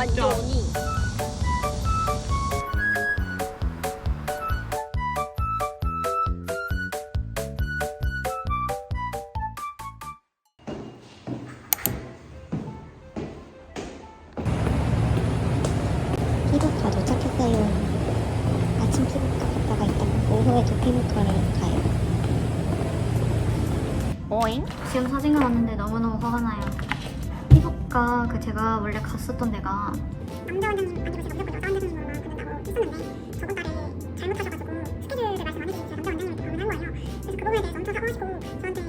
완전히. 피부과 도착했어요. 아침 피부과 갔다가 이따가 오후에도 피부과를 가요. 오잉? 지금 사진을 봤는데 너무너무 화가 나요. 피부과 그 제가 원래 갔었던 데가 남자 원장님 아니고 제가 무조건 여자 원장님으로만 받는다고 했었는데 저번 달에 잘못하셔가지고 스케줄을 말씀 안 해주신 남자 원장님한테 방문한 거예요. 그래서 그 부분에 대해서 엄청 사과하시고 저한테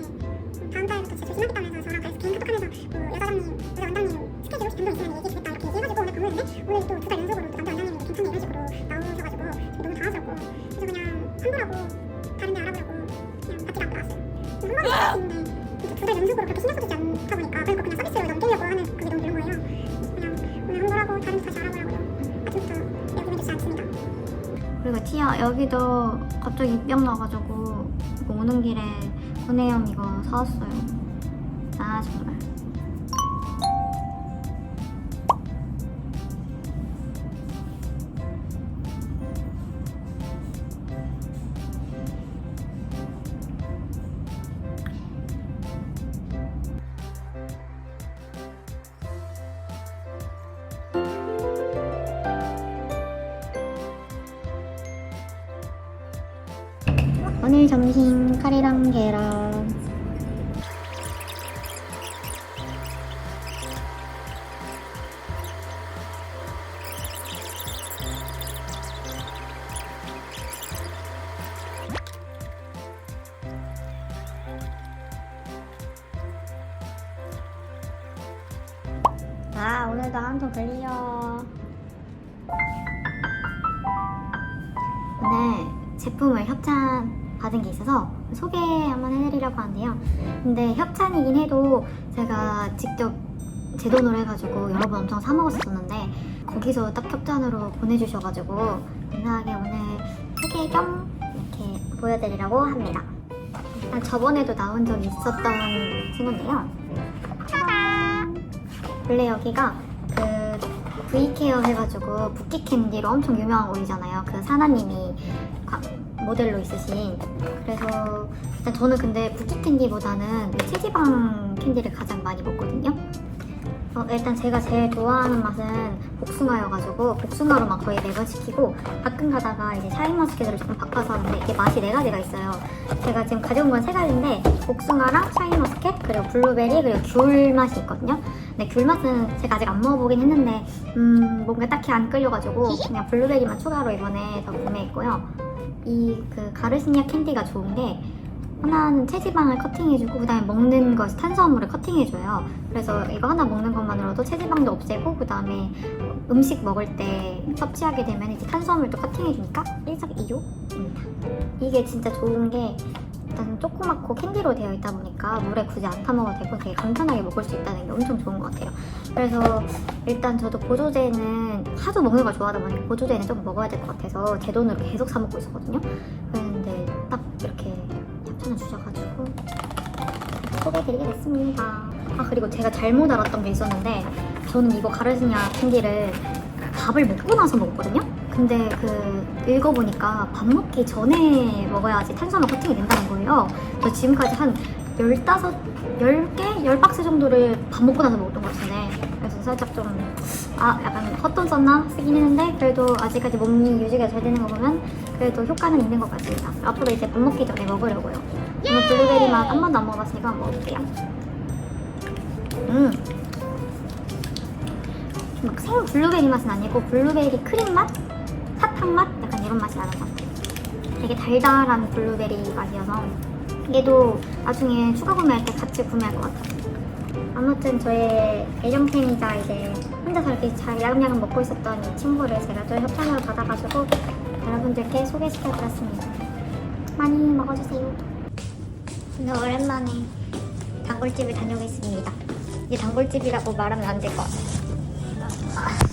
여기도 갑자기 입병 나가지고 오는 길에 구내염 이거 사왔어요. 아 정말. 오늘 점심 카레랑 계란. 아 오늘도 한통 들려. 오늘 제품을 협찬 받은 게 있어서 소개 한번 해드리려고 하는데요. 근데 협찬이긴 해도 제가 직접 제 돈으로 해가지고 여러 번 엄청 사 먹었었는데 거기서 딱 협찬으로 보내주셔가지고 감사하게 오늘 소개 겸 이렇게 보여드리려고 합니다. 아, 저번에도 나온 적이 있었던 친구인데요. 짜잔! 원래 여기가 그 V케어 해가지고 붓기 캔디로 엄청 유명한 곳이잖아요. 그 사나님이 과- 모델로 있으신. 그래서 일단 저는 근데 붓기 캔디보다는 그 체지방 캔디를 가장 많이 먹거든요. 어, 일단 제가 제일 좋아하는 맛은 복숭아여가지고 복숭아로만 거의 매번 시키고 가끔 가다가 이제 샤인머스켓으로 조금 바꿔서 근데 이게 맛이 네 가지가 있어요. 제가 지금 가져온 건 세 가지인데 복숭아랑 샤인머스켓 그리고 블루베리 그리고 귤 맛이 있거든요. 근데 귤 맛은 제가 아직 안 먹어보긴 했는데 음 뭔가 딱히 안 끌려가지고 그냥 블루베리만 추가로 이번에 더 구매했고요. 이 그 가르시니아 캔디가 좋은 게 하나는 체지방을 커팅해주고 그다음에 먹는 것 탄수화물을 커팅해줘요. 그래서 이거 하나 먹는 것만으로도 체지방도 없애고 그다음에 음식 먹을 때 섭취하게 되면 이제 탄수화물도 커팅해주니까 일석이조입니다. 이게 진짜 좋은 게 일단 조그맣고 캔디로 되어 있다 보니까 물에 굳이 안 타 먹어도 되고 되게 간편하게 먹을 수 있다는 게 엄청 좋은 것 같아요. 그래서 일단 저도 보조제는 하도 먹는 걸 좋아하다 보니까 보조제는 좀 먹어야 될 것 같아서 제 돈으로 계속 사 먹고 있었거든요. 그런데 딱 이렇게 협찬을 주셔가지고 소개해드리게 됐습니다. 아 그리고 제가 잘못 알았던 게 있었는데 저는 이거 가르시냐 캔디를 밥을 먹고 나서 먹었거든요. 근데 그 읽어보니까 밥 먹기 전에 먹어야지 탄수화물 커팅이 된다는 거예요. 저 지금까지 한 15, 10개? 10박스 정도를 밥 먹고 나서 먹었던 것 같은데 그래서 살짝 좀 아 약간 헛돈 썼나 쓰긴 했는데 그래도 아직까지 몸이 유지가 잘 되는 거 보면 그래도 효과는 있는 것 같습니다. 앞으로 이제 밥 먹기 전에 먹으려고요. 오늘 블루베리 맛 한 번도 안 먹어봤으니까 한번 먹어볼게요. 음. 막 생 블루베리 맛은 아니고 블루베리 크림 맛? 이런 맛이 나는 것 같아요. 되게 달달한 블루베리 맛이어서 얘도 나중에 추가 구매할 때 같이 구매할 것 같아요. 아무튼 저의 애정템이자 이제 혼자서 이렇게 잘 야금야금 먹고 있었던 이 친구를 제가 또 협찬으로 받아가지고 여러분들께 소개시켜드렸습니다. 많이 먹어주세요. 오늘 오랜만에 단골집을 다녀오겠습니다. 이게 단골집이라고 말하면 안 될 것 같아요.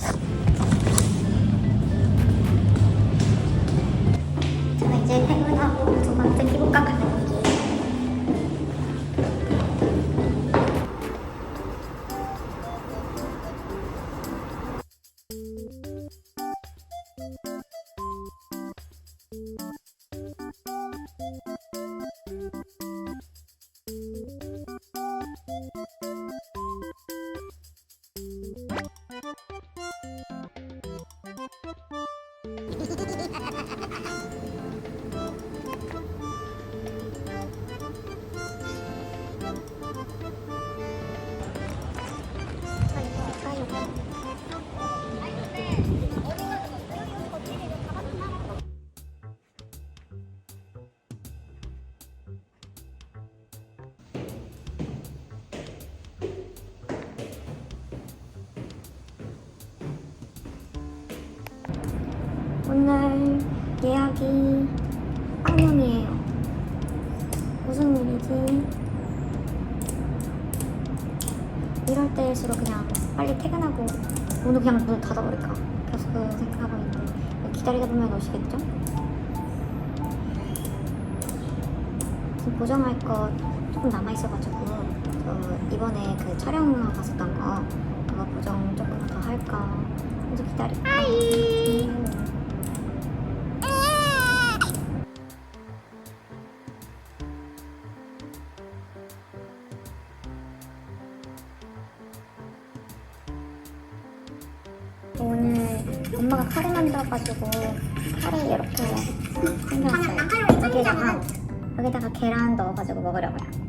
이제 퇴근하고 두 번째 피부과 길이에요. 이럴 때일수록 그냥 빨리 퇴근하고 오늘 그냥 문을 닫아버릴까? 계속 그 생각하고 있는데 기다리다 보면 오시겠죠? 지금 보정할 거 조금 남아있어가지고 저 이번에 그 촬영 갔었던 거 그거 보정 조금 더 할까? 그래서 기다릴게 오늘 엄마가 카레 만들어가지고 카레 이렇게 생겼어요. 여기다가 여기다가 계란 넣어가지고 먹으려고요.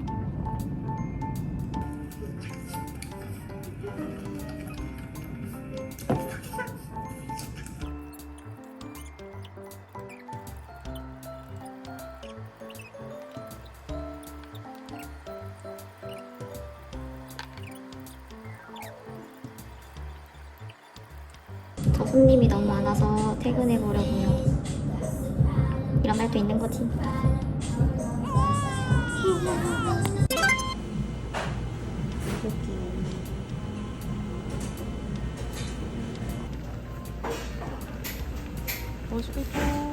손님이 너무 많아서 퇴근해 보려고요. 이런 말도 있는 거지. 맛있겠다.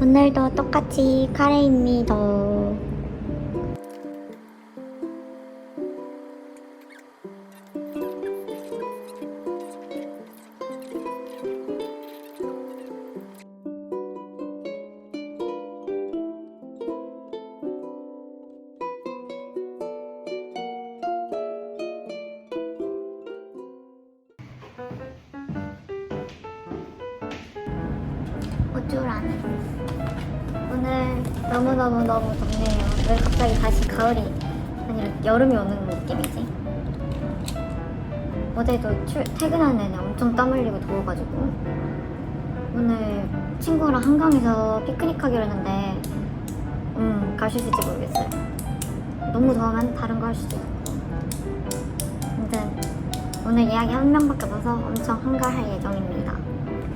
오늘도 똑같이 카레입니다. 어쩔 안 해. 오늘 너무너무 너무 덥네요. 왜 갑자기 다시 가을이 아니라 여름이 오는 느낌이지? 어제도 출, 퇴근하는 내내 엄청 땀 흘리고 더워가지고 오늘 친구랑 한강에서 피크닉 하기로 했는데 음, 갈 수 있을지 모르겠어요. 너무 더우면 다른 거 할 수도 있고 아무튼 오늘 예약이 한 명밖에 없어서 엄청 한가할 예정입니다.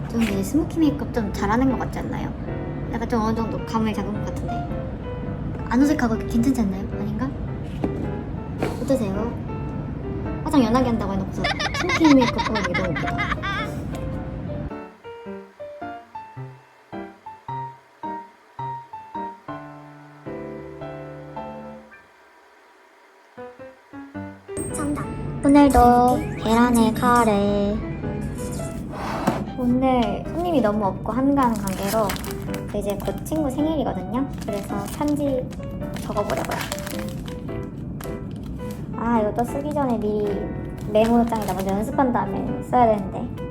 저는 이제 스모키 메이크업 좀 잘하는 것 같지 않나요? 약간 좀 어느 정도 감을 잡은 것 같은데 안 어색하고 괜찮지 않나요? 아닌가? 어떠세요? 화장 연하게 한다고 해놓고서 스모키 메이크업 하는 게 너무 웃기다 정답. 오늘도 계란에 카레 오늘 손님이 너무 없고 한가한 관계로 그 이제 곧 친구 생일이거든요. 그래서 편지 적어보려고요. 아 이것도 쓰기 전에 미리 메모장에다 먼저 연습한 다음에 써야 되는데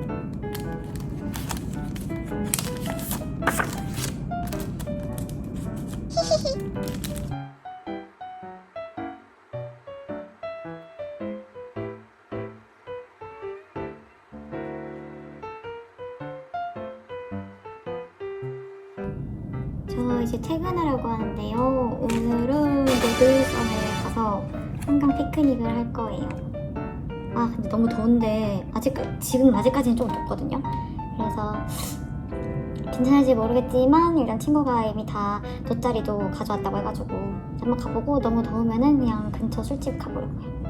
저 이제 퇴근하려고 하는데요. 오늘은 노들섬에 가서 한강 피크닉을 할 거예요. 아 근데 너무 더운데 아직 지금 아직까지는 좀 덥거든요. 그래서 괜찮을지 모르겠지만 일단 친구가 이미 다 돗자리도 가져왔다고 해가지고 한번 가보고 너무 더우면은 그냥 근처 술집 가보려고요.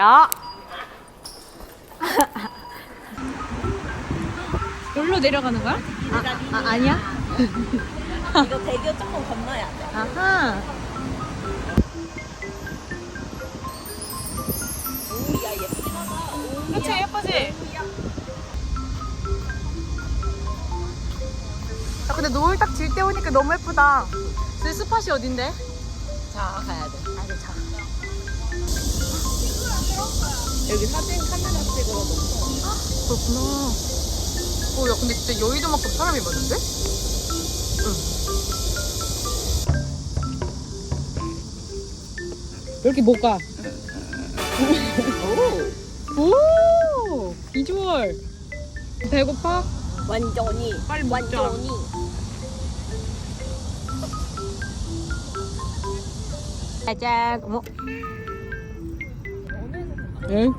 야! 여기로 내려가는 거야? 아, 아 아니야? 이거 대교 조금 건너야 돼. 아하. 오 야 예쁘다. 오. 그치 예쁘지? 야 근데 노을 딱 질 때 오니까 너무 예쁘다. 그 스팟이 어딘데? 자 가야 돼. 여기 사진 카메라 찍으러 놓고. 그렇구나. 어, 야, 근데 진짜 여의도만큼 사람이 많은데? 이렇게 못 가. 오! 비주얼. 배고파? 완전히. 빨리 먹자. 완전히. 짜잔. 어머. 응.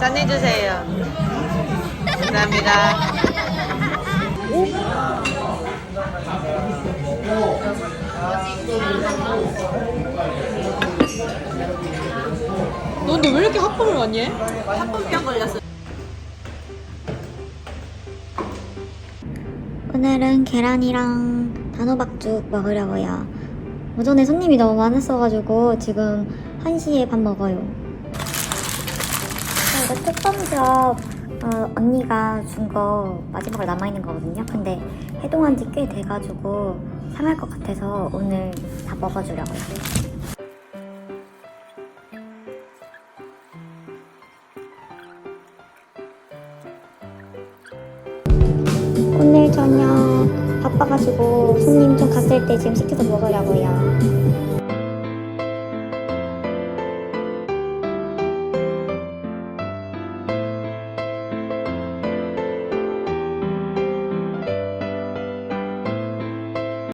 짠해주세요. 감사합니다. 너 근데 왜 이렇게 합법을 많이 해? 합병 걸렸어. 오늘은 계란이랑 단호박죽 먹으려고요. 오전에 손님이 너무 많았어가지고 지금 1시에 밥 먹어요. 이거 특검섭 어, 언니가 준 거 마지막으로 남아있는 거거든요. 근데 해동한 지 꽤 돼가지고 상할 것 같아서 오늘 다 먹어주려고요. 오늘 저녁 바빠가지고 손님 좀 갔을 때 지금 시켜서 먹으려고요.